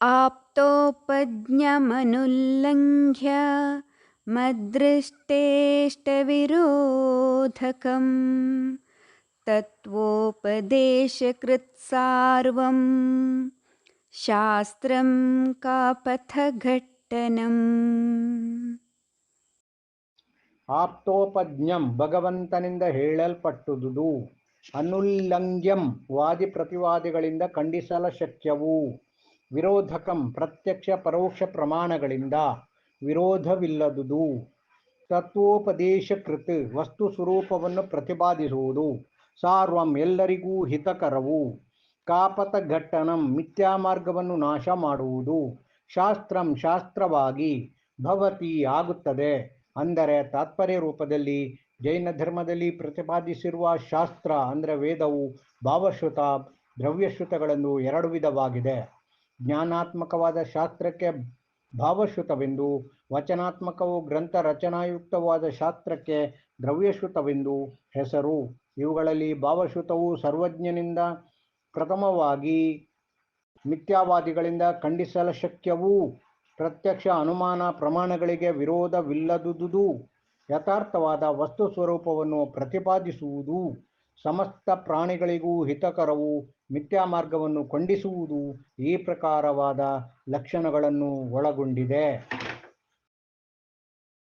आप्तोपज्ञमनुल्लङ्घ्य मद्दृष्टेष्टविरोधकं तत्त्वोपदेशकृत्सार्वं शास्त्रं कापथघट्टनम् ಆಪ್ತೋಪಜ್ಞಂ ಭಗವಂತನಿಂದ ಹೇಳಲ್ಪಟ್ಟುದುದು ಅನುಲ್ಲಂಘ್ಯಂ ವಾದಿ ಪ್ರತಿವಾದಿಗಳಿಂದ ಖಂಡಿಸಲ ಶಕ್ಯವು ವಿರೋಧಕಂ ಪ್ರತ್ಯಕ್ಷ ಪರೋಕ್ಷ ಪ್ರಮಾಣಗಳಿಂದ ವಿರೋಧವಿಲ್ಲದುದು. ತತ್ವೋಪದೇಶಕೃತ ವಸ್ತು ಸ್ವರೂಪವನ್ನು ಪ್ರತಿಪಾದಿಸುವುದು ಸಾರ್ವಂ ಎಲ್ಲರಿಗೂ ಹಿತಕರವು. ಕಾಪತಘಟ್ಟನಂ ಮಿಥ್ಯಾ ಮಾರ್ಗವನ್ನು ನಾಶ ಮಾಡುವುದು ಶಾಸ್ತ್ರಂ ಶಾಸ್ತ್ರವಾಗಿ ಭವತಿ ಆಗುತ್ತದೆ. ಅಂದರೆ ತಾತ್ಪರ್ಯ ರೂಪದಲ್ಲಿ ಜೈನ ಧರ್ಮದಲ್ಲಿ ಪ್ರತಿಪಾದಿಸಿರುವ ಶಾಸ್ತ್ರ ಅಂದರೆ ವೇದವು ಭಾವಶ್ರುತ ದ್ರವ್ಯಶ್ರುತಗಳನ್ನು ಎರಡು ವಿಧವಾಗಿದೆ. ಜ್ಞಾನಾತ್ಮಕವಾದ ಶಾಸ್ತ್ರಕ್ಕೆ ಭಾವಶ್ರುತವೆಂದು, ವಚನಾತ್ಮಕವು ಗ್ರಂಥ ರಚನಾಯುಕ್ತವಾದ ಶಾಸ್ತ್ರಕ್ಕೆ ದ್ರವ್ಯಶ್ರುತವೆಂದು ಹೆಸರು. ಇವುಗಳಲ್ಲಿ ಭಾವಶ್ರುತವು ಸರ್ವಜ್ಞನಿಂದ ಪ್ರಥಮವಾಗಿ ಮಿಥ್ಯಾವಾದಿಗಳಿಂದ ಖಂಡಿಸಲ ಶಕ್ಯವೂ ಪ್ರತ್ಯಕ್ಷ ಅನುಮಾನ ಪ್ರಮಾಣಗಳಿಗೆ ವಿರೋಧವಿಲ್ಲದುದು ಯಥಾರ್ಥವಾದ ವಸ್ತು ಸ್ವರೂಪವನ್ನು ಪ್ರತಿಪಾದಿಸುವುದು ಸಮಸ್ತ ಪ್ರಾಣಿಗಳಿಗೂ ಹಿತಕರವು ಮಿಥ್ಯಾ ಮಾರ್ಗವನ್ನು ಖಂಡಿಸುವುದು ಈ ಪ್ರಕಾರವಾದ ಲಕ್ಷಣಗಳನ್ನು ಒಳಗೊಂಡಿದೆ.